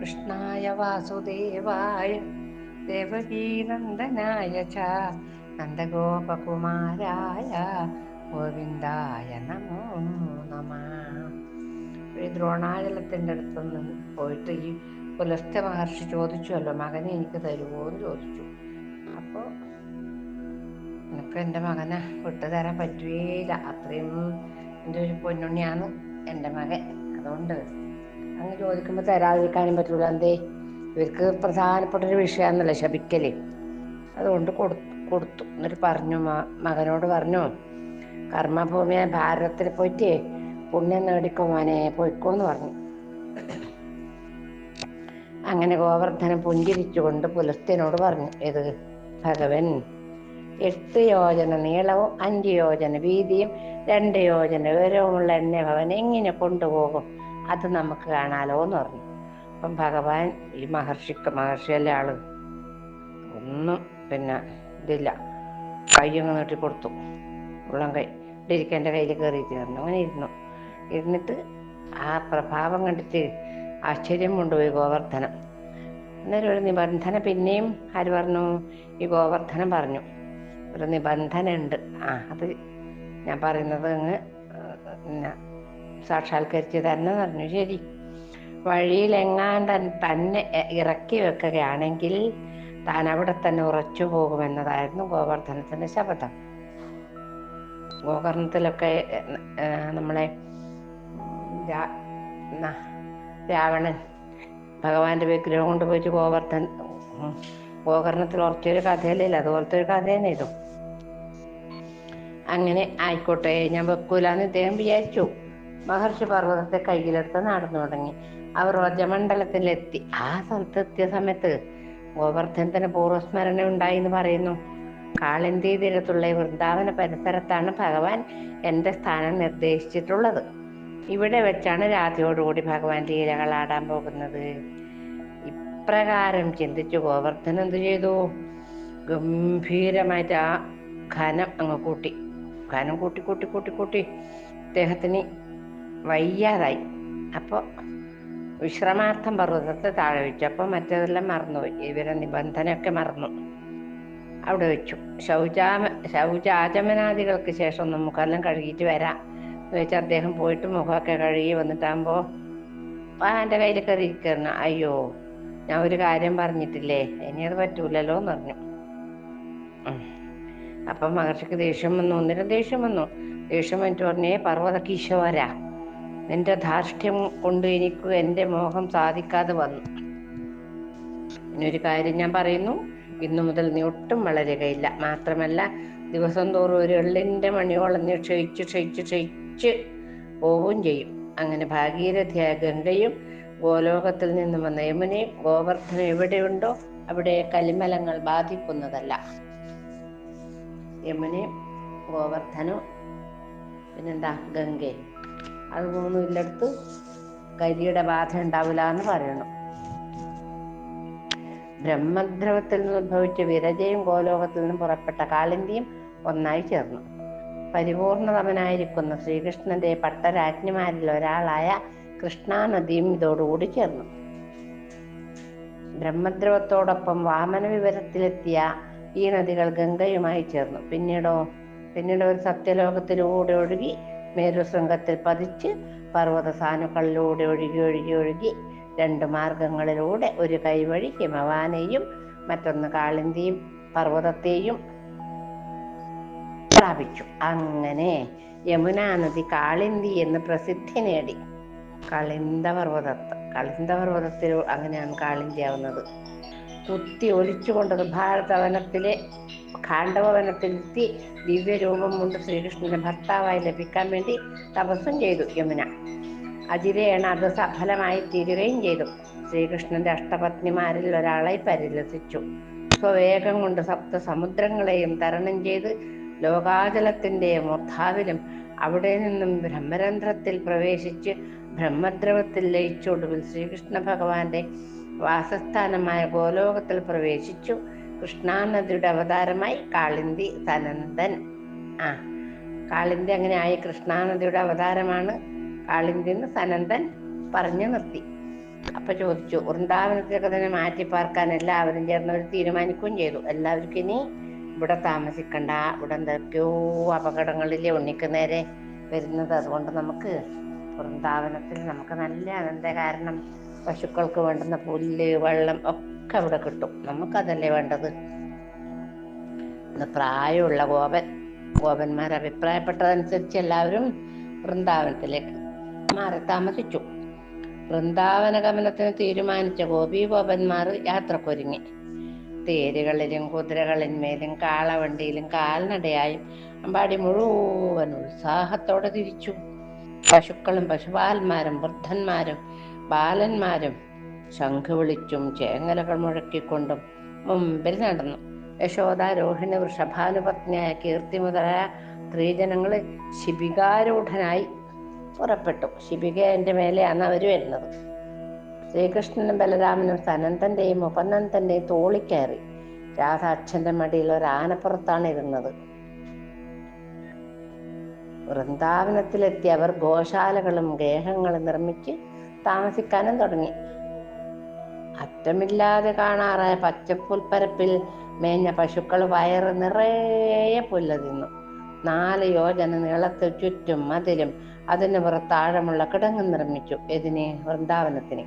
കൃഷ്ണായ വാസുദേവായ ദേവകീനന്ദനായ ച നന്ദഗോപകുമാരായ ഗോവിന്ദായ നമോ നമ. ഈ ദ്രോണാചലത്തിന്റെ അടുത്തുനിന്ന് പോയിട്ട് ഈ പുലസ്ത്യ മഹർഷി ചോദിച്ചുവല്ലോ മകനെ എനിക്ക് തരുമോ എന്ന് ചോദിച്ചു. അപ്പോൾ എനിക്ക് എന്റെ മകനെ വിട്ടുതരാൻ പറ്റുകയില്ല. അത്രയും എന്റെ ഒരു പൊന്നുണ്ണിയാണ് എന്റെ മകൻ. അതുകൊണ്ട് അങ്ങ് ചോദിക്കുമ്പോൾ തരാതിരിക്കാനും പറ്റൂല. എന്തേ? ഇവർക്ക് പ്രധാനപ്പെട്ട ഒരു വിഷയമാണല്ലോ ശപിക്കൽ. അതുകൊണ്ട് കൊടുത്തു കൊടുത്തു. എന്നിട്ട് പറഞ്ഞു മകനോട് പറഞ്ഞു കർമ്മഭൂമിയായ ഭാരതത്തിൽ പോയിട്ട് പുണ്യം നേടിക്കോ മോനെ പോയിക്കോന്ന് പറഞ്ഞു. അങ്ങനെ ഗോവർദ്ധനം പുഞ്ചിരിച്ചുകൊണ്ട് പുലസ്ത്യനോട് പറഞ്ഞു ഇത് ഭഗവൻ എട്ട് യോജന നീളവും അഞ്ച് യോജന വീതിയും രണ്ട് യോജന ഉയരവുമുള്ള എന്നെ ഭവൻ എങ്ങനെ കൊണ്ടുപോകും? അത് നമുക്ക് കാണാലോ എന്ന് പറഞ്ഞു. അപ്പം ഭഗവാൻ ഈ മഹർഷിക്ക് മഹർഷിയല്ലേ ആൾ? ഒന്നും പിന്നെ ഇതില്ല. കയ്യങ്ങ് നീട്ടി കൊടുത്തു. ഉള്ളം കൈ. ഇരിക്കാൻ എന്റെ കയ്യിൽ കയറിയിട്ട് അങ്ങനെ ഇരുന്നു. ഇരുന്നിട്ട് ആ പ്രഭാവം കണ്ടിട്ട് ആശ്ചര്യം കൊണ്ടുപോയി ഗോവർദ്ധനം. അന്നേരം ഒരു നിബന്ധന പിന്നെയും ആര് പറഞ്ഞു? ഈ ഗോവർദ്ധനം പറഞ്ഞു. ഒരു നിബന്ധന ഉണ്ട് ആ അത് ഞാൻ പറയുന്നത് അങ്ങ് സാക്ഷാത്കരിച്ച് തന്നെ പറഞ്ഞു. ശരി. വഴിയിൽ എങ്ങാണ്ട് തന്നെ ഇറക്കി വെക്കുകയാണെങ്കിൽ താൻ അവിടെ തന്നെ ഉറച്ചു പോകുമെന്നതായിരുന്നു ഗോവർദ്ധനത്തിന്റെ ശബ്ദം ഗോകർണത്തിലൊക്കെ നമ്മളെ രാവണൻ ഭഗവാന്റെ വിഗ്രഹം കൊണ്ടുപോയിട്ട് ഗോവർദ്ധൻ ഗോകർണത്തിൽ ഉറച്ചൊരു കഥയല്ലേ അതുപോലത്തെ ഒരു കഥ തന്നെ ഇതും. അങ്ങനെ ആയിക്കോട്ടെ ഞാൻ വെക്കൂലെന്ന് ഇദ്ദേഹം വിചാരിച്ചു. മഹർഷി പർവതത്തെ കയ്യിലെടുത്ത് നടന്നു തുടങ്ങി. അവർ വ്രജമണ്ഡലത്തിലെത്തി. ആ സ്ഥലത്ത് എത്തിയ സമയത്ത് ഗോവർദ്ധനത്തിന് പൂർവസ്മരണ ഉണ്ടായി എന്ന് പറയുന്നു. കാളിന്തി തീരത്തുള്ള വൃന്ദാവന പരിസരത്താണ് ഭഗവാൻ എന്റെ സ്ഥാനം നിർദ്ദേശിച്ചിട്ടുള്ളത്. ഇവിടെ വെച്ചാണ് രാധയോടുകൂടി ഭഗവാൻ ലീലകൾ ആടാൻ പോകുന്നത്. ഇപ്രകാരം ചിന്തിച്ചു ഗോവർദ്ധൻ എന്ത് ചെയ്തു? ഗംഭീരമായിട്ട് ആ ഘനം അങ്ങ് കൂട്ടി. ഘനം കൂട്ടി കൂട്ടി കൂട്ടി കൂട്ടി. അദ്ദേഹത്തിന് വയ്യാതായി. അപ്പോൾ വിശ്രമാർത്ഥം പർവതത്തെ താഴെ വെച്ചു. അപ്പോൾ മറ്റേതെല്ലാം മറന്നുപോയി. ഇവരെ നിബന്ധനയൊക്കെ മറന്നു. അവിടെ വെച്ചു. ശൗചാമ ശൗചാചമനാദികൾക്ക് ശേഷം ഒന്ന് മുഖമെല്ലാം കഴുകിയിട്ട് വരാം. വെച്ചാൽ അദ്ദേഹം പോയിട്ട് മുഖമൊക്കെ കഴുകി വന്നിട്ടാകുമ്പോൾ ആ എന്റെ കയ്യിൽ കയറി ഇരിക്കണം അയ്യോ ഞാൻ ഒരു കാര്യം പറഞ്ഞിട്ടില്ലേ? ഇനി അത് പറ്റൂലല്ലോ എന്ന് പറഞ്ഞു. അപ്പം മഹർഷിക്ക് ദേഷ്യം വന്നു. ഒന്നിനും ദേഷ്യം വന്നു. ദേഷ്യം വന്നിട്ട് പറഞ്ഞേ പർവത കിശോര നിന്റെ ധാർഷ്ട്യം കൊണ്ട് എനിക്ക് എന്റെ മോഹം സാധിക്കാതെ വന്നു. ഇനിയൊരു കാര്യം ഞാൻ പറയുന്നു. ഇന്നു മുതൽ നീ ഒട്ടും വളരുകയില്ല. മാത്രമല്ല ദിവസം തോറും ഒരു എള്ളിന്റെ മണിയോളം നീ ക്ഷയിച്ച് ക്ഷയിച്ച് ക്ഷയിച്ച് പോവുകയും ചെയ്യും. അങ്ങനെ ഭാഗീരഥിയായ ഗംഗയും ഗോലോകത്തിൽ നിന്നും വന്ന യമുനയും ഗോവർദ്ധനം എവിടെയുണ്ടോ അവിടെ കലിമലങ്ങൾ ബാധിക്കുന്നതല്ല. യമുനയും ഗോവർദ്ധനും പിന്നെന്താ? ഗംഗയും. അത് മൂന്നും ഇല്ലടുത്ത് കരിയുടെ ബാധ ഉണ്ടാവില്ല എന്ന് പറയണം. ബ്രഹ്മദ്രവത്തിൽ നിന്ന് ഉദ്ഭവിച്ച വിരജയും ഗോലോകത്തിൽ നിന്നും പുറപ്പെട്ട കാളിന്തിയും ഒന്നായി ചേർന്നു. പരിപൂർണതമനായിരിക്കുന്ന ശ്രീകൃഷ്ണന്റെ പട്ടരാജ്ഞിമാരിൽ ഒരാളായ കൃഷ്ണാനദിയും ഇതോടുകൂടി ചേർന്നു. ബ്രഹ്മദ്രവത്തോടൊപ്പം വാമന വിവരത്തിലെത്തിയ ഈ നദികൾ ഗംഗയുമായി ചേർന്നു. പിന്നീടോ പിന്നീട് ഒരു സത്യലോകത്തിലൂടെ ഒഴുകി മേരുശൃംഗത്തിൽ പതിച്ച് പർവത സാനുക്കളിലൂടെ ഒഴുകി ഒഴുകി ഒഴുകി രണ്ട് മാർഗങ്ങളിലൂടെ ഒരു കൈവഴി ഹിമവാനെയും മറ്റൊന്ന് കാളിന്തിയും പർവതത്തെയും പ്രാപിച്ചു. അങ്ങനെ യമുനാ നദി കാളിന്തി എന്ന് പ്രസിദ്ധി നേടി. കളിന്ത പർവതത്ത് കളിന്ത അങ്ങനെയാണ് കാളിന്തി ആവുന്നത് കുത്തി ഒലിച്ചുകൊണ്ടത് ഭാരതവനത്തിലെ ഖാണ്ഡവനത്തിലെത്തി ദിവ്യരൂപം കൊണ്ട് ശ്രീകൃഷ്ണന്റെ ഭർത്താവായി ലഭിക്കാൻ വേണ്ടി തപസ്സും ചെയ്തു യമുന. അതിരേണ അത് സഫലമായി തീരുകയും ചെയ്തു. ശ്രീകൃഷ്ണന്റെ അഷ്ടപത്നിമാരിൽ ഒരാളെ പരിലസിച്ചു. സ്വവേഗം കൊണ്ട് സപ്ത സമുദ്രങ്ങളെയും തരണം ചെയ്ത് ലോകാചലത്തിന്റെ മൂർധാവിലും അവിടെ നിന്നും ബ്രഹ്മരന്ധ്രത്തിൽ പ്രവേശിച്ച് ബ്രഹ്മദ്രവത്തിൽ ലയിച്ചൊടുവിൽ ശ്രീകൃഷ്ണ ഭഗവാന്റെ വാസസ്ഥാനമായ ഗോലോകത്തിൽ പ്രവേശിച്ചു. കൃഷ്ണാനദിയുടെ അവതാരമായി കാളിന്തി സനന്ദൻ. ആ കാളിന്തി അങ്ങനെ ആയി കൃഷ്ണാനദിയുടെ അവതാരമാണ് കാളിന്തി എന്ന് സനന്ദൻ പറഞ്ഞു നിർത്തി. അപ്പൊ ചോദിച്ചു വൃന്ദാവനത്തിലൊക്കെ തന്നെ മാറ്റി പാർക്കാൻ എല്ലാവരും ചേർന്ന് ഒരു തീരുമാനിക്കുകയും ചെയ്തു. എല്ലാവർക്കും ഇനി ഇവിടെ താമസിക്കണ്ട ഇവിടെ എന്തൊക്കെയോ അപകടങ്ങളിലെ ഉണ്ണിക്ക് നേരെ വരുന്നത്. അതുകൊണ്ട് നമുക്ക് വൃന്ദാവനത്തിൽ നമുക്ക് നല്ല ആനന്ദ കാരണം പശുക്കൾക്ക് വേണ്ടുന്ന പുല്ല് വെള്ളം ഒക്കെ അവിടെ കിട്ടും. നമുക്കതല്ലേ വേണ്ടത്? പ്രായമുള്ള ഗോപൻ ഗോപന്മാർ അഭിപ്രായപ്പെട്ടതനുസരിച്ച് എല്ലാവരും വൃന്ദാവനത്തിലേക്ക് മാറി താമസിച്ചു. വൃന്ദാവന ഗമനത്തിന് തീരുമാനിച്ച ഗോപി ഗോപന്മാർ യാത്രക്കൊരുങ്ങി. തേരുകളിലും കുതിരകളിന്മേലും കാളവണ്ടിയിലും കാൽനടയായും അമ്പാടി മുഴുവൻ ഉത്സാഹത്തോടെ തിരിച്ചു. പശുക്കളും പശുപാലന്മാരും വൃദ്ധന്മാരും ബാലന്മാരും ശംഖ് വിളിച്ചും ചേങ്ങലകൾ മുഴക്കിക്കൊണ്ടും മുമ്പിൽ നടന്നു. യശോദ രോഹിണി വൃഷഭാനുപത്നിയായ കീർത്തി മുതലായ സ്ത്രീജനങ്ങൾ ശിബികാരൂഢനായി പുറപ്പെട്ടു. ശിബിക എന്റെ മേലെയാണ് അവർ വരുന്നത്. ശ്രീകൃഷ്ണനും ബലരാമനും സനന്തന്റെയും ഉപനന്ദന്റെയും തോളിക്കയറി രാധ അച്ഛന്റെ മടിയിൽ ഒരു ആനപ്പുറത്താണ് ഇരുന്നത്. വൃന്ദാവനത്തിലെത്തി അവർ ഗോശാലകളും ഗേഹങ്ങളും നിർമ്മിച്ച് താമസിക്കാനും തുടങ്ങി. അറ്റമില്ലാതെ കാണാറായ പച്ചപ്പുൽപ്പരപ്പിൽ മേഞ്ഞ പശുക്കൾ വയറ് നിറയെ പുല്ല് തിന്നു. നാല് യോജന നീളത്തിൽ ചുറ്റും മതിലും അതിന് പുറത്താഴമുള്ള കിടങ്ങ് നിർമ്മിച്ചു. ഇതിന് വൃന്ദാവനത്തിന്.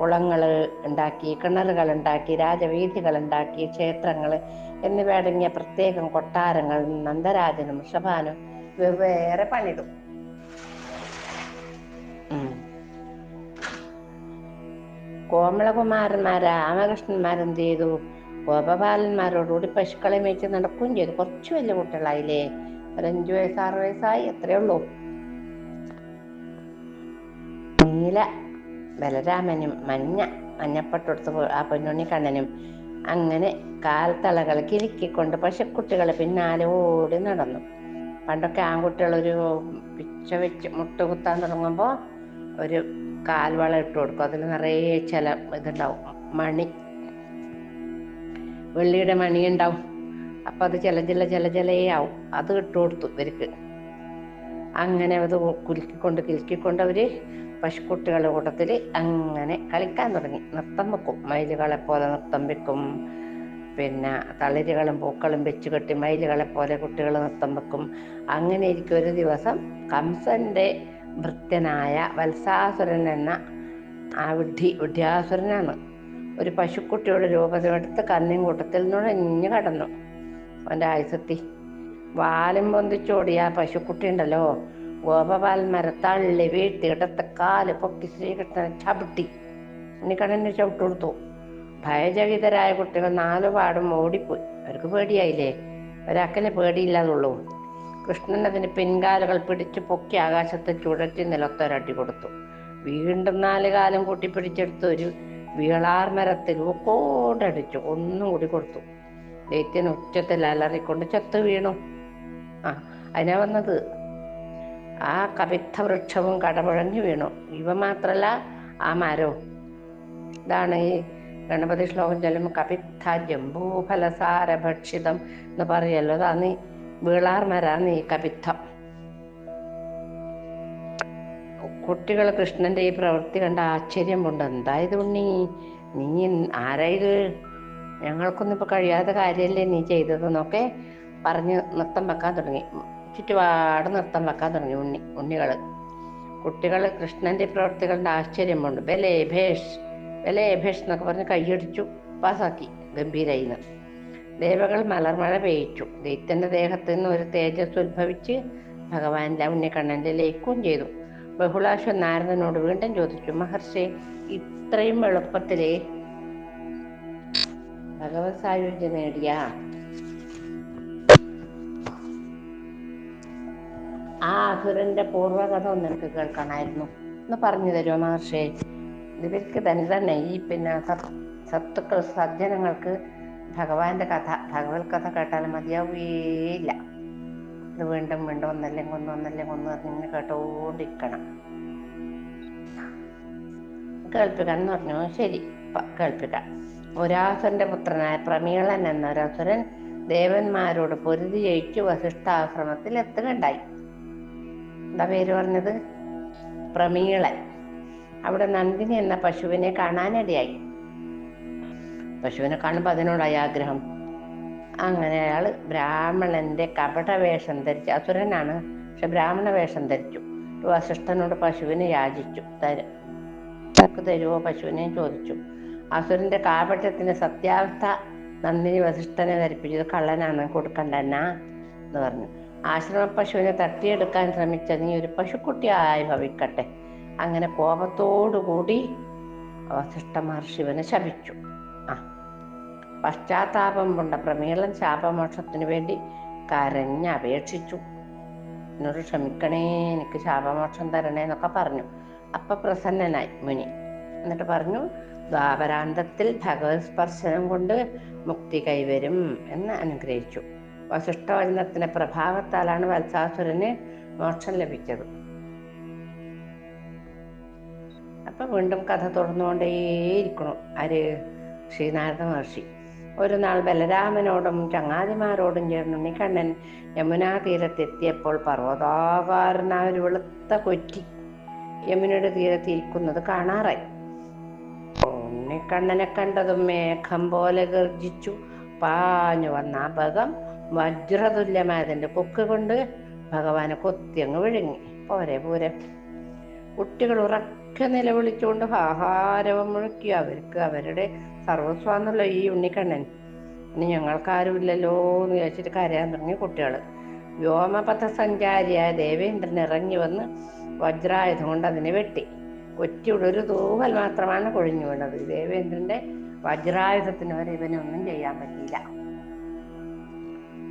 കുളങ്ങൾ ഉണ്ടാക്കി കിണറുകൾ ഉണ്ടാക്കി രാജവീഥികൾ ഉണ്ടാക്കി ക്ഷേത്രങ്ങൾ എന്നിവയടങ്ങിയ പ്രത്യേകം കൊട്ടാരങ്ങൾ നന്ദരാജനും ഋഷഭാനും വെവ്വേറെ പണിതു. കോമളകുമാരന്മാർ രാമകൃഷ്ണന്മാരെന്ത് ചെയ്തു? ഗോപബാലന്മാരോടുകൂടി പശുക്കളെ മേച്ച് നടക്കുകയും ചെയ്തു. കുറച്ച് വലിയ കുട്ടികളായില്ലേ? ഒരു അഞ്ചു വയസ്സ് ആറ് വയസ്സായി എത്രയേ ഉള്ളൂ. നീല ബലരാമനും മഞ്ഞ മഞ്ഞപ്പട്ടെടുത്ത് ആ പൊന്നുണ്ണി കണ്ണനും അങ്ങനെ കാൽത്തളകൾ കിലുക്കിക്കൊണ്ട് പശുക്കുട്ടികളെ പിന്നാലെ ഓടി നടന്നു. പണ്ടൊക്കെ ആൺകുട്ടികൾ ഒരു പിച്ച വെച്ച് മുട്ടുകുത്താൻ തുടങ്ങുമ്പോൾ ഒരു കാൽവളം ഇട്ട് കൊടുക്കും. അതിൽ നിറയെ ചില ഇതുണ്ടാവും. മണി. വെള്ളിയുടെ മണി ഉണ്ടാവും. അപ്പൊ അത് ചില ചില ചില ആവും. അത് ഇട്ട് കൊടുത്തു ഇവർക്ക്. അങ്ങനെ അത് കുലുക്കിക്കൊണ്ട് കിലുക്കിക്കൊണ്ട് അവർ പശുക്കുട്ടികളുടെ കൂട്ടത്തിൽ അങ്ങനെ കളിക്കാൻ തുടങ്ങി. നൃത്തം വെക്കും. മയിലുകളെ പോലെ നൃത്തം വെക്കും. പിന്നെ തളിരുകളും പൂക്കളും വെച്ച് കെട്ടി മയിലുകളെ പോലെ കുട്ടികൾ നൃത്തം വെക്കും. അങ്ങനെ ഇരിക്കും ഒരു ദിവസം. കംസന്റെ ഭൃത്യനായ വത്സാസുരൻ എന്ന ആ വിഡ്ഢി വിഡ്ഢ്യാസുരനാണ്. ഒരു പശുക്കുട്ടിയുടെ രൂപത്തിലെടുത്ത് കന്നിൻ കൂട്ടത്തിൽ നുഴഞ്ഞു കടന്നു. അവന്റെ ആയുസത്തി വാലും പൊന്തിച്ചോടിയ ആ പശുക്കുട്ടി ഉണ്ടല്ലോ ഗോപപാൽ മരത്തള്ളി വീട്ടി ഇടത്തെ കാൽ പൊക്കി ശ്രീകൃഷ്ണനെ ചവിട്ടി. ഉണ്ണിക്കണ്ണനെ ചവിട്ട് കൊടുത്തു. ഭയചകിതരായ കുട്ടികൾ നാലുപാടും ഓടിപ്പോയി. അവർക്ക് പേടിയായില്ലേ? ഒരാക്കനെ പേടിയില്ലാതുള്ളൂ കൃഷ്ണൻ അതിന് പിൻകാലുകൾ പിടിച്ചു പൊക്കി ആകാശത്ത് ചുഴറ്റി നിലത്തൊരട്ടി കൊടുത്തു. വീണ്ടും നാല് കാലം കൂട്ടി പിടിച്ചെടുത്ത് ഒരു വിളാർ മരത്തിൽ ഒന്നും കൂടി കൊടുത്തു. ദൈത്യൻ ഉച്ചത്തിൽ അലറിക്കൊണ്ട് ചത്തു വീണു. ആ അതിനാ വന്നത്? ആ കവിത്ത വൃക്ഷവും കടമുഴഞ്ഞു വീണു. ഇവ മാത്രല്ല ആ മരവും. ഇതാണ് ഈ ഗണപതി ശ്ലോകം ചൊല്ലുമ്പോൾ ജംബൂ ജംബൂഫലസാര ഭക്ഷിതം എന്ന് പറയല്ലോ. അതാണ് ഈ വീളാർ മരാന്ന് ഈ കുട്ടികൾ കൃഷ്ണന്റെ ഈ പ്രവൃത്തി കണ്ട ആശ്ചര്യം കൊണ്ട് എന്തായത് ഉണ്ണി? നീ ആരായത്? ഞങ്ങൾക്കൊന്നും ഇപ്പൊ കഴിയാത്ത കാര്യമല്ലേ നീ ചെയ്തതെന്നൊക്കെ പറഞ്ഞ് നൃത്തം വെക്കാൻ തുടങ്ങി. ചുറ്റുപാട് നൃത്തം വെക്കാൻ തുടങ്ങി ഉണ്ണി ഉണ്ണികൾ. കുട്ടികൾ കൃഷ്ണന്റെ പ്രവൃത്തികളുടെ ആശ്ചര്യം കൊണ്ട് ബലേ ഭേഷ് ബലേ ഭേഷ് എന്നൊക്കെ പറഞ്ഞ് കൈയടിച്ചു പാസാക്കി ഗംഭീരായിന്ന് ദേവകൾ മലർമഴ പെയ്ച്ചു ദൈത്യന്റെ ദേഹത്ത് നിന്ന് ഒരു തേജസ് ഉത്ഭവിച്ച് ഭഗവാൻ ഉണ്ണിക്കണ്ണന്റെ ലയിക്കുകയും ചെയ്തു. ബഹുളാശ്വൻ നാരദനോട് വീണ്ടും ചോദിച്ചു മഹർഷി ഇത്രയും എളുപ്പത്തിലെ ഭഗവത് സായുജ്യം നേടിയ ആ അസുരന്റെ പൂർവകഥ ഒന്ന് എനിക്ക് കേൾക്കണമായിരുന്നു ഒന്ന് പറഞ്ഞു തരുമോ മഹർഷി? ഇവർക്ക് തന്നെ തന്നെ ഈ പിന്നെ സത് സത്തുക്കൾ സജ്ജനങ്ങൾക്ക് ഭഗവാന്റെ കഥ ഭഗവത് കഥ കേട്ടാലും മതിയാവുകയില്ല ഇത് വീണ്ടും വീണ്ടും ഒന്നല്ലേ ഒന്ന് ഒന്നല്ലെങ്കിൽ ഒന്ന് പറഞ്ഞിങ്ങനെ കേട്ടോണ്ടിരിക്കണം. കേൾപ്പിക്കാൻ പറഞ്ഞു. ശരി കേൾപ്പിക്കാം. ഒരാസുരന്റെ പുത്രനായ പ്രമീളൻ എന്ന ഒരാസുരൻ ദേവന്മാരോട് പൊരുതി ജയിച്ചു വസിഷ്ഠാശ്രമത്തിൽ എത്തുകയുണ്ടായി. എന്താ പേര് പറഞ്ഞത്? പ്രമീളൻ. അവിടെ നന്ദിനി എന്ന പശുവിനെ കാണാനിടയായി. പശുവിനെ കാണുമ്പോൾ അതിനോട് അയാഗ്രഹം അങ്ങനെ അയാൾ ബ്രാഹ്മണന്റെ കപട വേഷം ധരിച്ചു. അസുരനാണ് പക്ഷെ ബ്രാഹ്മണ വേഷം ധരിച്ചു. വസിഷ്ഠനോട് പശുവിനെ യാചിച്ചു. തര തക്ക് തരുവോ പശുവിനെ ചോദിച്ചു. അസുരന്റെ കാപട്യത്തിന് സത്യാവസ്ഥ നന്ദിനി വസിഷ്ഠനെ ധരിപ്പിച്ചത് കള്ളനാണ് കൊടുക്കണ്ട എന്ന് പറഞ്ഞു. ആശ്രമ പശുവിനെ തട്ടിയെടുക്കാൻ ശ്രമിച്ച നീ ഒരു പശുക്കുട്ടി ആയി ഭവിക്കട്ടെ. അങ്ങനെ കോപത്തോടുകൂടി വസിഷ്ഠ മഹർഷിവനെ ശപിച്ചു. ആ പശ്ചാത്താപം കൊണ്ട പ്രമീളൻ ശാപമോക്ഷത്തിനു വേണ്ടി കരഞ്ഞപേക്ഷിച്ചു എന്നോട് ക്ഷമിക്കണേ എനിക്ക് ശാപമോക്ഷം തരണേ എന്നൊക്കെ പറഞ്ഞു. അപ്പൊ പ്രസന്നനായി മുനി. എന്നിട്ട് പറഞ്ഞു ദ്വാപരാന്തത്തിൽ ഭഗവത് സ്പർശനം കൊണ്ട് മുക്തി കൈവരും എന്ന് അനുഗ്രഹിച്ചു. വസിഷ്ഠവചനത്തിന്റെ പ്രഭാവത്താലാണ് വത്സാസുരന് മോക്ഷം ലഭിച്ചത്. അപ്പൊ വീണ്ടും കഥ തുടർന്നുകൊണ്ടേയിരിക്കണം ആര്? ശ്രീനാരദ മഹർഷി. ഒരു നാൾ ബലരാമനോടും ചങ്ങാതിമാരോടും ചേർന്ന് ഉണ്ണിക്കണ്ണൻ യമുനാ തീരത്തെത്തിയപ്പോൾ പർവതാകാരനായ ഒരു വെളുത്ത കൊറ്റി യമുനയുടെ തീരത്ത് ഇരിക്കുന്നത് കാണാറായി. ഉണ്ണിക്കണ്ണനെ കണ്ടതും മേഘം പോലെ ഗർജിച്ചു. പാഞ്ഞു വന്ന ആ ഭഗം കൊക്ക് കൊണ്ട് ഭഗവാനെ കൊത്തിയങ്ങ് വിഴുങ്ങി. പോരെ പോരെ. കുട്ടികൾ ഉറക്കെ നിലവിളിച്ചുകൊണ്ട് ആഹാരവും മുഴക്കി അവർക്ക് അവരുടെ സർവസ്വാന്നുള്ള ഈ ഉണ്ണിക്കണ്ണൻ. ഇനി ഞങ്ങൾക്കാരുമില്ലല്ലോ എന്ന് വിചാരിച്ചിട്ട് കരയാൻ തുടങ്ങി കുട്ടികൾ വ്യോമപഥ സഞ്ചാരിയായ ദേവേന്ദ്രൻ ഇറങ്ങി വന്ന് വജ്രായുധം കൊണ്ട് അതിനെ വെട്ടി. ഒറ്റയുടെ ഒരു തൂവൽ മാത്രമാണ് കൊഴിഞ്ഞു വീണത്. ദേവേന്ദ്രന്റെ വജ്രായുധത്തിന് വരെ ഇവനൊന്നും ചെയ്യാൻ പറ്റിയില്ല.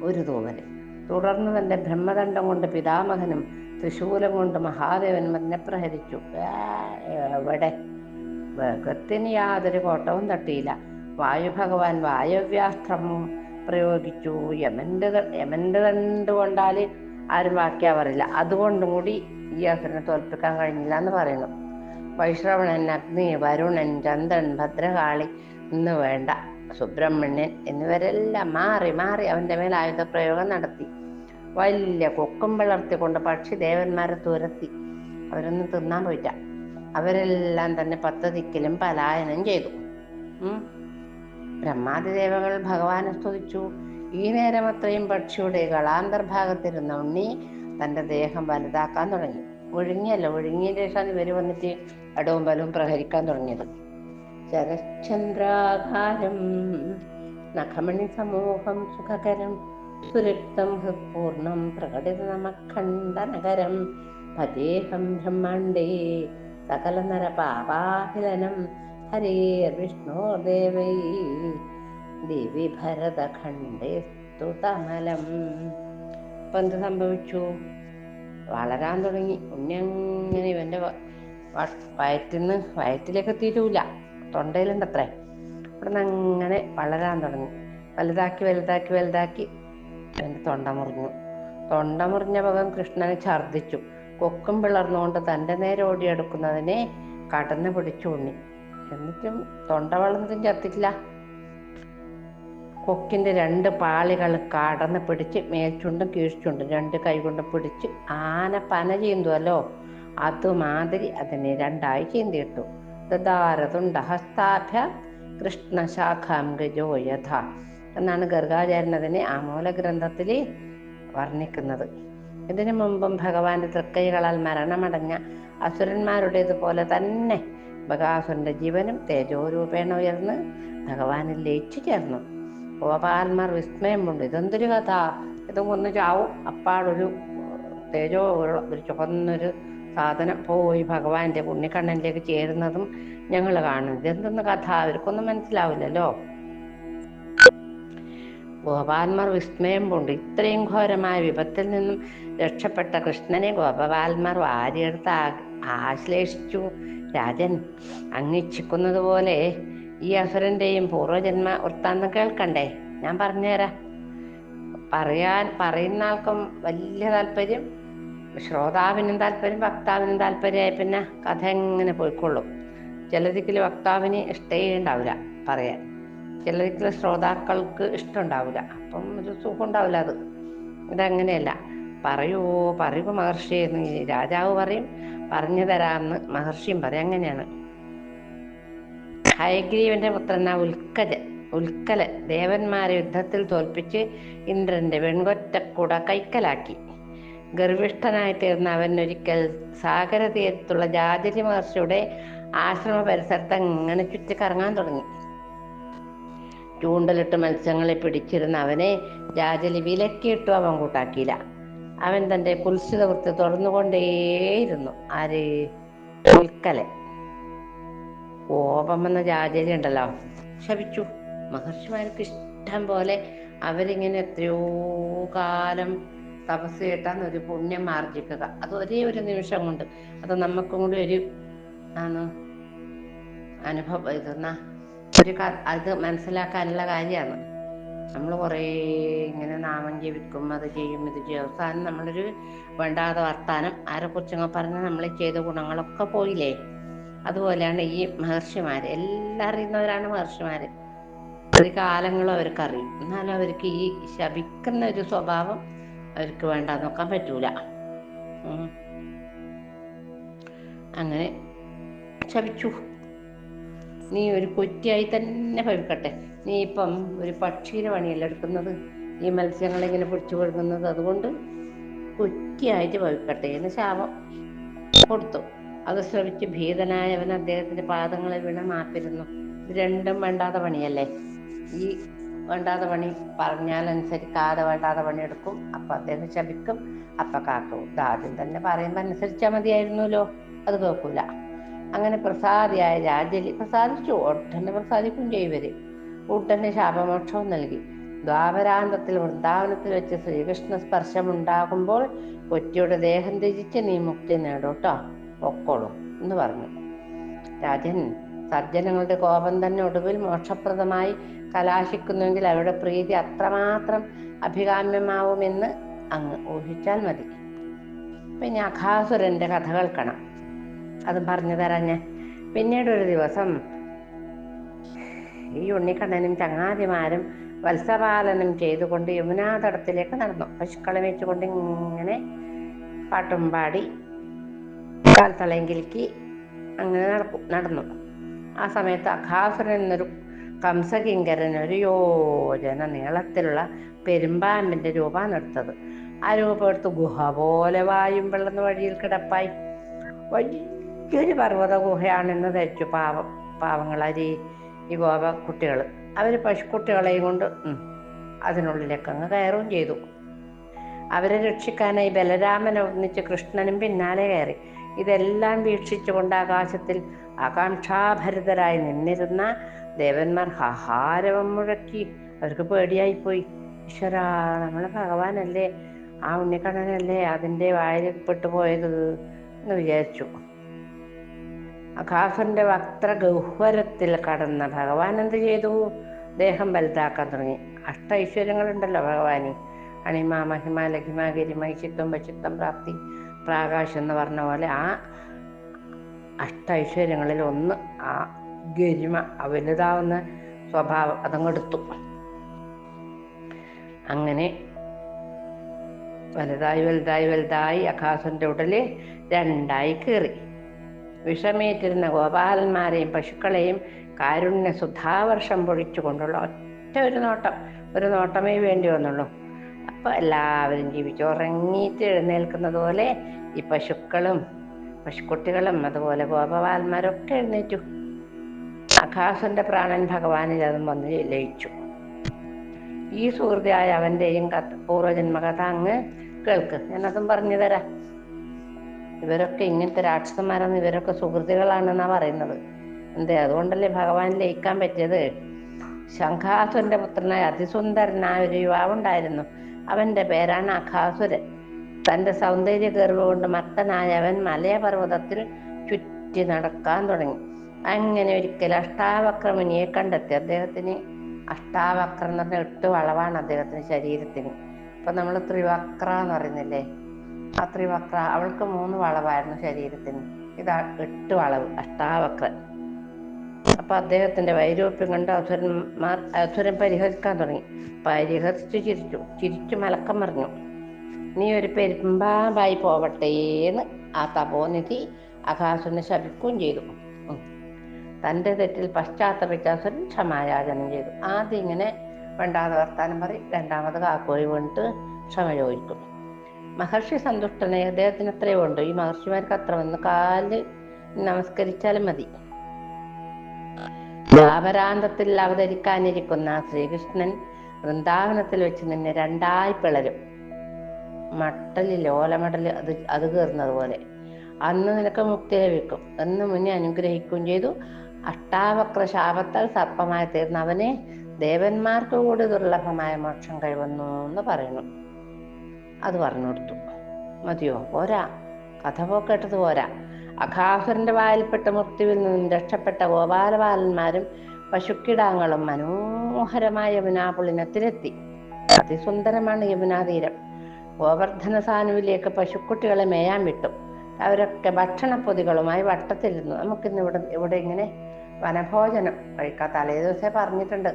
ഒരു തൂവൽ തുടർന്ന് തന്റെ ബ്രഹ്മദണ്ഡം കൊണ്ട് പിതാമഹനും തൃശൂലം കൊണ്ട് മഹാദേവൻ മഞ്ഞ പ്രഹരിച്ചു ആ, എവിടെ വേഗത്തിന് യാതൊരു കോട്ടവും തട്ടിയില്ല. വായു ഭഗവാൻ വായവ്യാസ്ത്രം പ്രയോഗിച്ചു. യമന്റെ യമന്റെ ദണ്ട് ആരും ആരും ബാക്കിയാവാറില്ല അതുകൊണ്ടും കൂടി ഈ അസുരനെ തോൽപ്പിക്കാൻ കഴിഞ്ഞില്ല എന്ന് പറയുന്നു. വൈശ്രവണൻ അഗ്നി വരുണൻ ചന്ദ്രൻ ഭദ്രകാളി എന്ന് വേണ്ട. സുബ്രഹ്മണ്യൻ എന്നിവരെല്ലാം മാറി മാറി അവന്റെ മേൽ ആയുധ പ്രയോഗം നടത്തി. വലിയ കൊക്കും വളർത്തിക്കൊണ്ട് പക്ഷി ദേവന്മാരെ തുരത്തി. അവരൊന്നും തിന്നാൻ പോയിട്ട. അവരെല്ലാം തന്നെ പത്ത് ദിക്കിലും പലായനം ചെയ്തു. ബ്രഹ്മാതി ദേവകൾ ഭഗവാനെ സ്തുതിച്ചു. ഈ നേരം അത്രയും പക്ഷിയുടെ കളാന്തർഭാഗത്തിരുന്ന ഉണ്ണി തന്റെ ദേഹം വലുതാക്കാൻ തുടങ്ങി. ഒഴുങ്ങിയല്ല ഒഴുങ്ങിയ ശേഷമാണ് ഇവർ വന്നിട്ട് അടവും ബലവും പ്രഹരിക്കാൻ തുടങ്ങിയത്. ശരശ്ചന്ദ്രാകാരം നഖമണി സമൂഹം സുഖകരം സുരക്തം ഹൃത്പൂർണം പ്രകടിത നമഖണ്ഡനകരം ഭജേഹം ബ്രഹ്മാണ്ടേ വിഷ്ണു ദേവൈ. ദേവി ഭരതഖണ്ഡേ സ്തുതമലം. ഇപ്പൊ എന്ത് സംഭവിച്ചു? വളരാൻ തുടങ്ങി. ഉണ്ണി അങ്ങനെ ഇവന്റെ വയറ്റിൽ നിന്ന് വയറ്റിലേക്ക് എത്തിയിട്ടില്ല തൊണ്ടയിലുണ്ടത്രേ. അവിടെ നിന്ന് അങ്ങനെ വളരാൻ തുടങ്ങി. വലുതാക്കി വലുതാക്കി വലുതാക്കി. എന്റെ തൊണ്ട മുറിഞ്ഞു തൊണ്ട മുറിഞ്ഞ ഭഗം കൃഷ്ണനെ ഛർദ്ദിച്ചു. കൊക്കും പിളർന്നുകൊണ്ട് തന്റെ നേരെ ഓടിയെടുക്കുന്നതിനെ കടന്നു പിടിച്ചു ഉണ്ണി. എന്നിട്ടും തൊണ്ട വളർന്നതും ചത്തില്ല കൊക്കിന്റെ രണ്ട് പാളികൾ കടന്ന് പിടിച്ച് മേൽച്ചുണ്ടും കീഴ്ച്ചുണ്ടും രണ്ട് കൈ കൊണ്ട് പിടിച്ച് ആന പന ചീന്തുവല്ലോ. അതുമാതിരി അതിനെ രണ്ടായി ചീന്തിയിട്ടു. ദാരതുണ്ട ഹസ്താഭ്യ കൃഷ്ണശാഖാം ഗജോ യഥ എന്നാണ് ഗർഗാചാര്യൻ ആമൂല ഗ്രന്ഥത്തിൽ വർണിക്കുന്നത്. ഇതിനു മുമ്പും ഭഗവാന്റെ തൃക്കൈകളാൽ മരണമടഞ്ഞ അസുരന്മാരുടേതുപോലെ തന്നെ ബകാസുരന്റെ ജീവനും തേജോരൂപേണ ഉയർന്ന് ഭഗവാനിൽ ലയിച്ചു ചേർന്നു ഗോപാലന്മാർ വിസ്മയം കൊണ്ട് ഇതെന്തൊരു കഥ? ഇതും കൊന്നു ചാവും. അപ്പാടൊരു തേജോ ഒരു ചുവന്നൊരു സാധനം പോയി ഭഗവാന്റെ പുണ്യക്കണ്ണനിലേക്ക് ചേരുന്നതും ഞങ്ങൾ കാണുന്നു. ഇതെന്തെന്ന് കഥ? അവർക്കൊന്നും മനസ്സിലാവില്ലല്ലോ. ഗോപാലന്മാർ വിസ്മയം കൊണ്ട് ഇത്രയും ഘോരമായ വിപത്തിൽ നിന്നും രക്ഷപ്പെട്ട കൃഷ്ണനെ ഗോപാൽമാർ വാരിയെടുത്ത് ആശ്ലേഷിച്ചു. രാജൻ അങ്ങിച്ഛിക്കുന്നത് പോലെ ഈ അസുരന്റെയും പൂർവജന്മ വൃത്താന്തം കേൾക്കണ്ടേ? ഞാൻ പറഞ്ഞുതരാം. പറയാൻ പറയുന്ന ആൾക്കും വലിയ താല്പര്യം ശ്രോതാവിനും താല്പര്യം വക്താവിനും താല്പര്യമായി പിന്നെ കഥ എങ്ങനെ പോയിക്കൊള്ളും? ചിലതിക്കൽ വക്താവിന് ഇഷ്ടേ ഉണ്ടാവില്ല പറയാൻ. ചിലതിക്കൽ ശ്രോതാക്കൾക്ക് ഇഷ്ടമുണ്ടാവില്ല. അപ്പം ഒരു സുഖം ഉണ്ടാവില്ല അത്. ഇതങ്ങനെയല്ല. പറയൂ പറയൂ മഹർഷി എന്ന് രാജാവ് പറയും. പറഞ്ഞു തരാമെന്ന് മഹർഷിയും പറയും. അങ്ങനെയാണ്. ഹയഗ്രീവന്റെ പുത്രനാ ഉൽക്കജ. ഉൽക്കല ദേവന്മാരെ യുദ്ധത്തിൽ തോൽപ്പിച്ച് ഇന്ദ്രന്റെ വെൺകൊറ്റക്കുട കൈക്കലാക്കി. ഗർഭിഷ്ഠനായി തീർന്ന അവൻ ഒരിക്കൽ സാഗര തീരത്തുള്ള ജാതിരി മഹർഷിയുടെ ആശ്രമ പരിസരത്ത് അങ്ങനെ ചുറ്റിക്കറങ്ങാൻ തുടങ്ങി. ചൂണ്ടലിട്ട് മത്സ്യങ്ങളെ പിടിച്ചിരുന്ന അവനെ രാജലി വിലക്കിയിട്ടു അവൻ കൂട്ടാക്കിയില്ല. അവൻ തന്റെ കുൽസിത വൃത്തി തുറന്നുകൊണ്ടേയിരുന്നു. ആര്? ഉൽക്കലൻ കോപം എന്ന ജാജലി ഉണ്ടല്ലോ ശപിച്ചു. മഹർഷിമാർക്ക് ഇഷ്ടം പോലെ അവരിങ്ങനെ എത്രയോ കാലം തപസ് കേട്ടാൻ ഒരു പുണ്യം ആർജിക്കുക. അത് ഒരേ ഒരു നിമിഷം കൊണ്ട്. അത് നമുക്കും കൂടി ഒരു അനുഭവം ഇതെന്നാ? ഒരു അത് മനസ്സിലാക്കാനുള്ള കാര്യമാണ്. നമ്മൾ കുറേ ഇങ്ങനെ നാമം ജപിക്കും അത് ചെയ്യും ഇത് ചെയ്യും. അവസാനം നമ്മളൊരു വേണ്ടാതെ വർത്താനം ആരെ കുറിച്ചങ്ങ് പറഞ്ഞ് നമ്മൾ ചെയ്ത ഗുണങ്ങളൊക്കെ പോയില്ലേ? അതുപോലെയാണ് ഈ മഹർഷിമാർ എല്ലാം അറിയുന്നവരാണ് മഹർഷിമാർ ഒരു കാലങ്ങളും അവർക്കറിയും എന്നാലും അവർക്ക് ഈ ശപിക്കുന്ന ഒരു സ്വഭാവം അവർക്ക് വേണ്ട നോക്കാൻ പറ്റൂല. അങ്ങനെ ശപിച്ചു. നീ ഒരു കൊറ്റിയായി തന്നെ ഭവിക്കട്ടെ നീ ഇപ്പം ഒരു പക്ഷീനെ പണിയല്ല എടുക്കുന്നത്? ഈ മത്സ്യങ്ങളിങ്ങനെ പിടിച്ചു കൊടുക്കുന്നത്. അതുകൊണ്ട് കൊറ്റിയായിട്ട് ഭവിക്കട്ടെ എന്ന് ശാപം കൊടുത്തു. അത് ശ്രമിച്ച് ഭീതനായവൻ അദ്ദേഹത്തിന്റെ പാദങ്ങളെ വീണ മാപ്പിരുന്നു. രണ്ടും വേണ്ടാത്ത പണിയല്ലേ? ഈ വേണ്ടാത്ത പണി പറഞ്ഞാലനുസരിക്കാതെ വേണ്ടാത്ത പണി എടുക്കും. അപ്പൊ അദ്ദേഹം ശപിക്കും അപ്പൊ കാക്കും. ഇത് ആദ്യം തന്നെ പറയുമ്പോ അനുസരിച്ചാൽ മതിയായിരുന്നല്ലോ. അത് കേൾക്കൂല. അങ്ങനെ പ്രസാദിയായ രാജലി പ്രസാദിച്ചു. ഒട്ടനെ പ്രസാദിക്കും ചെയ്വര് ഊട്ടന്റെ ശാപമോക്ഷവും നൽകി. ദ്വാപരാന്തത്തിൽ വൃന്ദാവനത്തിൽ വെച്ച് ശ്രീകൃഷ്ണ സ്പർശം ഉണ്ടാകുമ്പോൾ കൊറ്റിയുടെ ദേഹം ത്യജിച്ച് നീ മുക്തി നേടൂട്ടോ ഒക്കോളൂ എന്ന് പറഞ്ഞു. രാജൻ സജ്ജനങ്ങളുടെ കോപം തന്നെ ഒടുവിൽ മോക്ഷപ്രദമായി കലാശിക്കുന്നുവെങ്കിൽ അവരുടെ പ്രീതി അത്രമാത്രം അഭികാമ്യമാവുമെന്ന് അങ്ങ് ഊഹിച്ചാൽ മതി. പിന്നെ അഖാസുരന്റെ കഥ കേൾക്കണം അത് പറഞ്ഞു തരാം ഞാൻ. പിന്നീട് ഒരു ദിവസം ഈ ഉണ്ണിക്കണ്ണനും ചങ്ങാതിമാരും വത്സപാലനം ചെയ്തുകൊണ്ട് യമുനാ തടത്തിലേക്ക് നടന്നു. പശുക്കളെ വെച്ചുകൊണ്ട് ഇങ്ങനെ പാട്ടും പാടി കാൽത്തളയും കിലുക്കി അങ്ങനെ നടക്കും നടന്നു. ആ സമയത്ത് അഖാസുരൻ എന്നൊരു കംസകിങ്കരൻ ഒരു യോജന നീളത്തിലുള്ള പെരുമ്പാമ്പിന്റെ രൂപമാണ് എടുത്തത്. ആ രൂപം എടുത്ത് ഗുഹ പോലെ വായും വെള്ളം വഴിയിൽ കിടപ്പായി. വലിയൊരു പർവത ഗുഹയാണെന്ന് ധരിച്ചു പാവം പാവങ്ങളരി ഈ ഗോപ കുട്ടികൾ അവർ പശുക്കുട്ടികളെയും കൊണ്ട് അതിനുള്ളിലേക്ക് അങ്ങ് കയറുകയും ചെയ്തു. അവരെ രക്ഷിക്കാനായി ബലരാമനെ ഒന്നിച്ച് കൃഷ്ണനും പിന്നാലെ കയറി. ഇതെല്ലാം വീക്ഷിച്ചുകൊണ്ട് ആകാശത്തിൽ ആകാംക്ഷാഭരിതരായി നിന്നിരുന്ന ദേവന്മാർ ഹഹാരവം മുഴക്കി. അവർക്ക് പേടിയായിപ്പോയി. ഈശ്വര നമ്മളെ ഭഗവാനല്ലേ? ആ ഉണ്ണിക്കണ്ണനല്ലേ അതിന്റെ വായിൽ പെട്ടുപോയത് എന്ന് വിചാരിച്ചു. അഖാഫന്റെ വക്ര ഗഹ്വരത്തിൽ കടന്ന ഭഗവാൻ എന്ത് ചെയ്തു? ദേഹം വലുതാക്കാൻ തുടങ്ങി. അഷ്ട ഐശ്വര്യങ്ങളുണ്ടല്ലോ ഭഗവാനി. അണിമ മഹിമ ലഘിമ ഗരിമ ചിത്തം പശുത്തം പ്രാപ്തി പ്രാകാശം എന്ന് പറഞ്ഞ പോലെ ആ അഷ്ട ഐശ്വര്യങ്ങളിൽ ഒന്ന് ആ ഗരിമ വലുതാവുന്ന സ്വഭാവം അതങ്ങെടുത്തു. അങ്ങനെ വലുതായി വലുതായി വലുതായി അഖാസന്റെ ഉടൽ രണ്ടായി കീറി. വിഷമേറ്റിരുന്ന ഗോപാലന്മാരെയും പശുക്കളെയും കാരുണ്യ സുധാവർഷം പൊഴിച്ചുകൊണ്ടുള്ള ഒറ്റ ഒരു നോട്ടം ഒരു നോട്ടമേ വേണ്ടി വന്നുള്ളൂ. അപ്പൊ എല്ലാവരും ജീവിച്ചു ഉറങ്ങിയിട്ട് എഴുന്നേൽക്കുന്നത് പോലെ ഈ പശുക്കളും പശുക്കുട്ടികളും അതുപോലെ ഗോപവാന്മാരൊക്കെ എഴുന്നേറ്റു. അഖാസുന്റെ പ്രാണൻ ഭഗവാനിൽ അതും വന്ന് ലയിച്ചു. ഈ സുഹൃതിയായ അവന്റെയും കഥ പൂർവജന്മ കഥ അങ്ങ് കേൾക്ക്. ഞാനതും പറഞ്ഞു തരാം. ഇവരൊക്കെ ഇങ്ങനത്തെ രാക്ഷസന്മാരാണ് ഇവരൊക്കെ സുഹൃത്തുക്കളാണെന്നാ പറയുന്നത്. എന്തേ അതുകൊണ്ടല്ലേ ഭഗവാൻ ലയിക്കാൻ പറ്റിയത്? ശംഖാസുരന്റെ പുത്രനായ അതിസുന്ദരനായ ഒരു യുവാവുണ്ടായിരുന്നു. അവന്റെ പേരാണ് അഖാസുരൻ. തന്റെ സൗന്ദര്യ ഗർവ് കൊണ്ട് മത്തനായ അവൻ മലയപർവതത്തിൽ ചുറ്റി നടക്കാൻ തുടങ്ങി. അങ്ങനെ ഒരിക്കൽ അഷ്ടാവക്രമുനിയെ കണ്ടെത്തി. അദ്ദേഹത്തിന് അഷ്ടാവക്രം എന്ന് പറഞ്ഞ എട്ട് വളവാണ് അദ്ദേഹത്തിന്റെ ശരീരത്തിന്. ഇപ്പൊ നമ്മൾ ത്രിവക്ര എന്ന് പറയുന്നില്ലേ? ആ ത്രിവക്ര അവൾക്ക് മൂന്ന് വളവായിരുന്നു ശരീരത്തിന്. ഇതാ എട്ട് വളവ് അഷ്ടാവക്ര. അപ്പൊ അദ്ദേഹത്തിന്റെ വൈരൂപ്യം കണ്ട് അസുരന്മാർ അസുരൻ പരിഹരിക്കാൻ തുടങ്ങി. പരിഹസിച്ചു ചിരിച്ചു. ചിരിച്ചു മലക്കം മറിഞ്ഞു. നീ ഒരു പെരുമ്പാമ്പായി പോവട്ടേന്ന് ആ തപോനിധി അഹാസുരനെ ശപിക്കുകയും ചെയ്തു. തന്റെ തെറ്റിൽ പശ്ചാത്തപിച്ച അസുരൻ ക്ഷമായാചനം ചെയ്തു. ആദ്യം ഇങ്ങനെ വേണ്ടാതെ വർത്താനം പറയും. രണ്ടാമത് കാക്കോയി വീണിട്ട് ക്ഷമ ചോദിക്കും. മഹർഷി സന്തുഷ്ടനെ അദ്ദേഹത്തിന് എത്രയോ ഉണ്ട് ഈ മഹർഷിമാർക്ക് അത്ര വന്ന്. കാൽ നമസ്കരിച്ചാലും മതി. ലാപരാന്തത്തിൽ അവതരിക്കാനിരിക്കുന്ന ശ്രീകൃഷ്ണൻ വൃന്ദാവനത്തിൽ വെച്ച് നിന്നെ രണ്ടായി പിളരും. മട്ടലിൽ ഓലമടൽ അത് അത് കയറുന്നത് പോലെ അന്ന് നിനക്ക് മുക്തി ലഭിക്കും. എന്ന് മുന്നേ അനുഗ്രഹിക്കുകയും ചെയ്തു. അഷ്ടാവക്ര ശാപത്താൽ സർപ്പമായി തീർന്ന അവനെ ദേവന്മാർക്ക് കൂടി ദുർലഭമായ മോക്ഷം കൈവന്നു എന്ന് പറയുന്നു. അത് പറഞ്ഞു കൊടുത്തു മതിയോ? പോരാ. കഥ പോക്കേട്ടത് പോരാ. അഖാഹുറിന്റെ വായിൽപ്പെട്ട മൃത്യുവിൽ നിന്നും രക്ഷപ്പെട്ട ഗോപാലബാലന്മാരും പശുക്കിടാങ്ങളും മനോഹരമായ യമുനാപുളിനത്തിലെത്തി. അതിസുന്ദരമാണ് യമുനാ തീരം ഗോവർദ്ധന സാനുവിലേക്ക് പശുക്കുട്ടികളെ മേയാൻ വിട്ടു. അവരൊക്കെ ഭക്ഷണപ്പൊതികളുമായി വട്ടത്തിരുന്നു നമുക്കിന്ന് ഇവിടെ ഇവിടെ ഇങ്ങനെ വനഭോജനം കഴിക്കാം. തലേ ദിവസമേ പറഞ്ഞിട്ടുണ്ട്.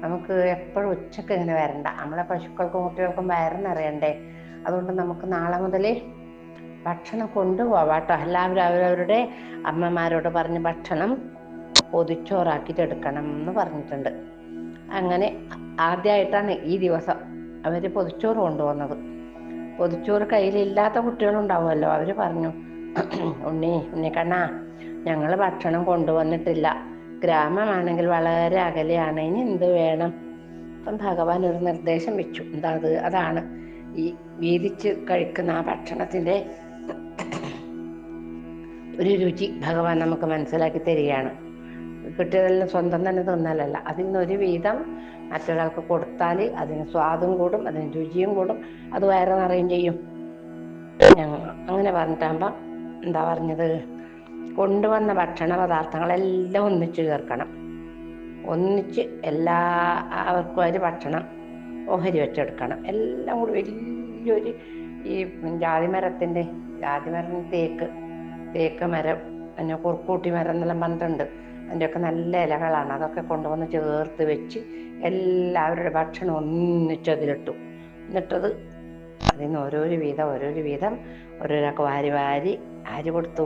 നമുക്ക് എപ്പോഴും ഉച്ചയ്ക്ക് ഇങ്ങനെ വരണ്ട. നമ്മളെ പശുക്കൾക്കും കുട്ടികൾക്കും വയറിനറിയണ്ടേ? അതുകൊണ്ട് നമുക്ക് നാളെ മുതൽ ഭക്ഷണം കൊണ്ടുപോവാം കേട്ടോ എല്ലാവരും അവരവരുടെ അമ്മമാരോട് പറഞ്ഞ് ഭക്ഷണം പൊതിച്ചോറാക്കിയിട്ട് എടുക്കണം എന്ന് പറഞ്ഞിട്ടുണ്ട്. അങ്ങനെ ആദ്യമായിട്ടാണ് ഈ ദിവസം അവർ പൊതിച്ചോറ് കൊണ്ടുവന്നത് പൊതിച്ചോറ് കയ്യിലില്ലാത്ത കുട്ടികളുണ്ടാവുമല്ലോ. അവർ പറഞ്ഞു ഉണ്ണി ഉണ്ണിക്കണ്ണാ ഞങ്ങൾ ഭക്ഷണം കൊണ്ടുവന്നിട്ടില്ല. ഗ്രാമമാണെങ്കിൽ വളരെ അകലെയാണ്. ഇനി എന്ത് വേണം? അപ്പം ഭഗവാൻ ഒരു നിർദ്ദേശം വെച്ചു. എന്താ അത്? അതാണ്. ഈ വീതിച്ച് കഴിക്കുന്ന ആ ഭക്ഷണത്തിന്റെ ഒരു രുചി ഭഗവാൻ നമുക്ക് മനസ്സിലാക്കി തരികയാണ്. കിട്ടിയതെല്ലാം സ്വന്തം തന്നെ തിന്നലല്ല. അതിൽ നിന്നൊരു വീതം മറ്റൊരാൾക്ക് കൊടുത്താൽ അതിന് സ്വാദും കൂടും അതിന് രുചിയും കൂടും. അത് വയറ് നിറയും ചെയ്യും. ഞങ്ങൾ അങ്ങനെ പറഞ്ഞിട്ടാകുമ്പോൾ എന്താ പറഞ്ഞത്? കൊണ്ടുവന്ന ഭക്ഷണ പദാർത്ഥങ്ങളെല്ലാം ഒന്നിച്ച് ചേർക്കണം. ഒന്നിച്ച് എല്ലാവർക്കും ഒരു ഭക്ഷണം ഓഹരി വെച്ചെടുക്കണം. എല്ലാം കൂടി വലിയൊരു ഈ ജാതിമരത്തിന്റെ ജാതിമരം തേക്ക് തേക്ക് മരം പിന്നെ കുറുക്കൂട്ടി മരം എന്നെല്ലാം പറഞ്ഞിട്ടുണ്ട് അതിന്റെയൊക്കെ നല്ല ഇലകളാണ്. അതൊക്കെ കൊണ്ടുവന്ന് ചേർത്ത് വെച്ച് എല്ലാവരുടെ ഭക്ഷണം ഒന്നിച്ചതിലിട്ടു എന്നിട്ടത് അതിൽ നിന്ന് ഓരോരു വീതം ഓരോരു വീതം ഓരോരാൾക്ക് വാരി വാരി ആര് കൊടുത്തു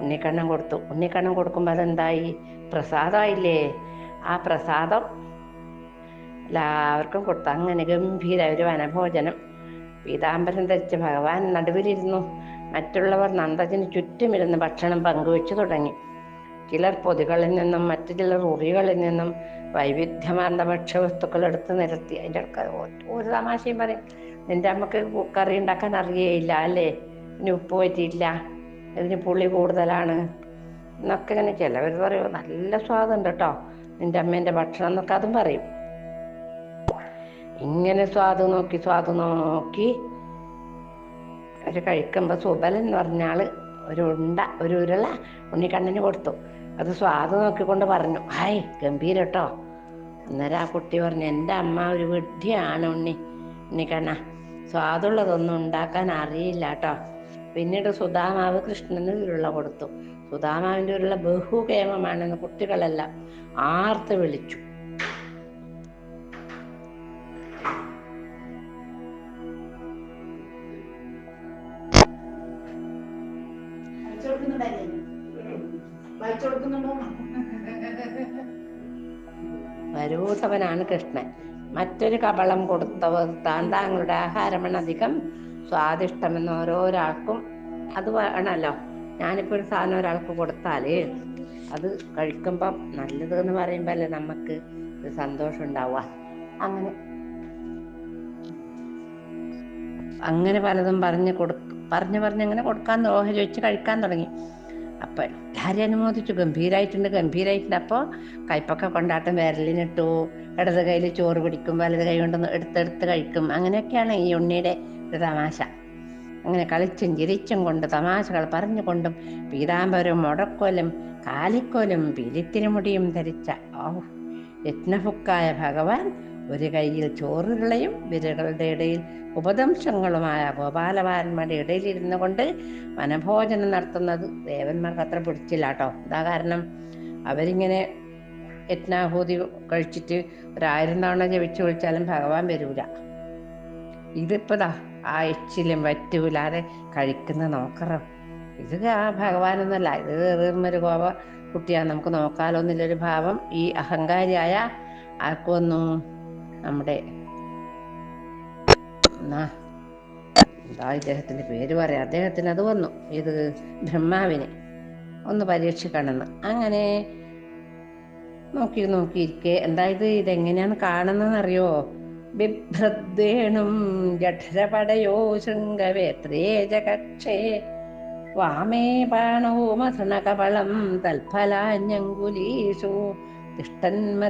ഉണ്ണിക്കണ്ണം കൊടുത്തു. ഉണ്ണിക്കണ്ണം കൊടുക്കുമ്പോൾ അതെന്തായി? പ്രസാദമായില്ലേ? ആ പ്രസാദം എല്ലാവർക്കും കൊടുത്തു അങ്ങനെ ഗംഭീര ഒരു വനഭോജനം. പീതാംബരം ധരിച്ച ഭഗവാൻ നടുവിലിരുന്നു. മറ്റുള്ളവർ നന്ദജന് ചുറ്റുമിരുന്ന് ഭക്ഷണം പങ്കുവെച്ചു തുടങ്ങി. ചിലർ പൊതികളിൽ നിന്നും മറ്റു ചിലർ ഉറികളിൽ നിന്നും വൈവിധ്യമാർന്ന ഭക്ഷ്യവസ്തുക്കൾ എടുത്ത് നിരത്തി. അതിന്റെ ഒരു തമാശയും പറയും നിന്റെ അമ്മയ്ക്ക് കറി ഉണ്ടാക്കാൻ അറിയേയില്ല അല്ലേ? ഇനി ഉപ്പ് പറ്റിയില്ല ഇതിന് പുളി കൂടുതലാണ്. എന്നൊക്കെ ഇങ്ങനെ ചിലവർ പറയും നല്ല സ്വാദുണ്ട് കേട്ടോ. നിന്റെ അമ്മേന്റെ ഭക്ഷണം എന്നൊക്കെ അതും പറയും. ഇങ്ങനെ സ്വാദ് നോക്കി സ്വാദ് നോക്കി. ഒരു കഴിക്കുമ്പോൾ സുബലൻ എന്ന് പറഞ്ഞ ഒരു ഉണ്ട ഒരു ഉരുള ഉണ്ണിക്കണ്ണന് കൊടുത്തു. അത് സ്വാദ് നോക്കിക്കൊണ്ട് പറഞ്ഞു ഹായ് ഗംഭീര കേട്ടോ അന്നേരം ആ കുട്ടി പറഞ്ഞു എന്റെ അമ്മ ഒരു വിഡ്ഢിയാണ് ഉണ്ണി ഉണ്ണിക്കണ്ണ. സ്വാദുള്ളതൊന്നും ഉണ്ടാക്കാൻ അറിയില്ല കേട്ടോ പിന്നീട് സുധാമാവ് കൃഷ്ണന് ഉരുള കൊടുത്തു. സുധാമാവിന്റെ ഉരുള ബഹുകേമമാണെന്ന് കുട്ടികളെല്ലാം ആർത്ത് വിളിച്ചു. വരൂതവനാണ് കൃഷ്ണൻ. മറ്റൊരു കപളം കൊടുത്തവർ താൻ താങ്കളുടെ ആഹാരമാണ് അധികം സ്വാദിഷ്ടമെന്ന് ഓരോരാൾക്കും അത് വേണമല്ലോ. ഞാനിപ്പോൾ ഒരു സാധനം ഒരാൾക്ക് കൊടുത്താൽ അത് കഴിക്കുമ്പം നല്ലത് എന്ന് പറയുമ്പോൾ നമുക്ക് സന്തോഷം ഉണ്ടാവുക. അങ്ങനെ. അങ്ങനെ പലതും പറഞ്ഞു കൊടു പറഞ്ഞു പറഞ്ഞ് അങ്ങനെ കൊടുക്കാൻ ഓഹരി വെച്ച് കഴിക്കാൻ തുടങ്ങി. അപ്പം എല്ലാവരും അനുമോദിച്ചു. ഗംഭീരായിട്ടുണ്ട് ഗംഭീരായിട്ടുണ്ട്. അപ്പോൾ കയ്പൊക്കെ കൊണ്ടാട്ടം വിരലിനിട്ടു. ഇടത് കയ്യിൽ ചോറ് പിടിക്കും വലത് കൈ കൊണ്ട് എടുത്തെടുത്ത് കഴിക്കും. അങ്ങനെയൊക്കെയാണ് ഈ ഉണ്ണിയുടെ ഒരു തമാശ. അങ്ങനെ കളിച്ചും ചിരിച്ചും കൊണ്ട് തമാശകൾ പറഞ്ഞുകൊണ്ടും പീതാംബരവും മുടക്കോലും കാലിക്കോലും പീലിത്തിരിമുടിയും ധരിച്ച ഓ യജ്ഞഭുക്കായ ഭഗവാൻ ഒരു കൈയിൽ ചോറുരുളയും വിരകളുടെ ഇടയിൽ ഉപദംശങ്ങളുമായ ഗോപാലബാലന്മാരുടെ ഇടയിലിരുന്നു കൊണ്ട് വനഭോജനം നടത്തുന്നത് ദേവന്മാർക്ക് അത്ര പിടിച്ചില്ല കേട്ടോ ഇതാ കാരണം? അവരിങ്ങനെ യജ്ഞാഹൂതി കഴിച്ചിട്ട് ഒരായിരം തവണ ജപിച്ചു വിളിച്ചാലും ഭഗവാൻ വരൂല. ഇതിപ്പതാ ആ എച്ചിലും വറ്റൂലാതെ കഴിക്കുന്ന നോക്കറോ ഇത് ആ ഭഗവാനൊന്നല്ല. ഇത് ഏറുന്നൊരു ഗോപ കുട്ടിയാണ് നമുക്ക് നോക്കാലോ എന്നുള്ളൊരു ഭാവം ഈ അഹങ്കാരിയായ ആർക്കൊന്നു നമ്മുടെ എന്താ ഇദ്ദേഹത്തിന്റെ പേര് പറയാം. അദ്ദേഹത്തിന് അത് വന്നു. ഇത് ബ്രഹ്മാവിനെ ഒന്ന് പരീക്ഷിക്കണമെന്ന്. അങ്ങനെ നോക്കി നോക്കിയിരിക്കെ. എന്തായത് ഇതെങ്ങനെയാണ് കാണുന്നതെന്നറിയോ? ബിഭ്രദ്വേണും ജഠരപടയോ ശൃംഗവേത്രേ ജകക്ഷേ വാമേ ബാണോ മഥനകപളം തൽഫലാന്യങ്കുലീഷു. തിഷ്ടൻ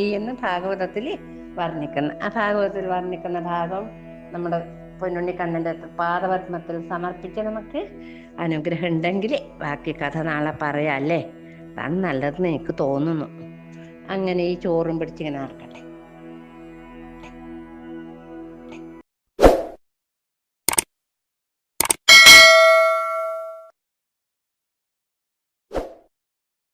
എന്ന് ഭാഗവതത്തിൽ വർണിക്കുന്ന ആ ഭാഗവതത്തിൽ വർണിക്കുന്ന ഭാഗം നമ്മുടെ പൊന്നുണ്ണിക്കണ്ണന്റെ പാദപത്മത്തിൽ സമർപ്പിച്ച് നമുക്ക് അനുഗ്രഹം ഉണ്ടെങ്കിൽ ബാക്കി കഥ നാളെ പറയാം അല്ലേ? അതാണ് നല്ലതെന്ന് എനിക്ക് തോന്നുന്നു. അങ്ങനെ ഈ ചോറും പിടിച്ചിങ്ങനെ നടക്കട്ടെ.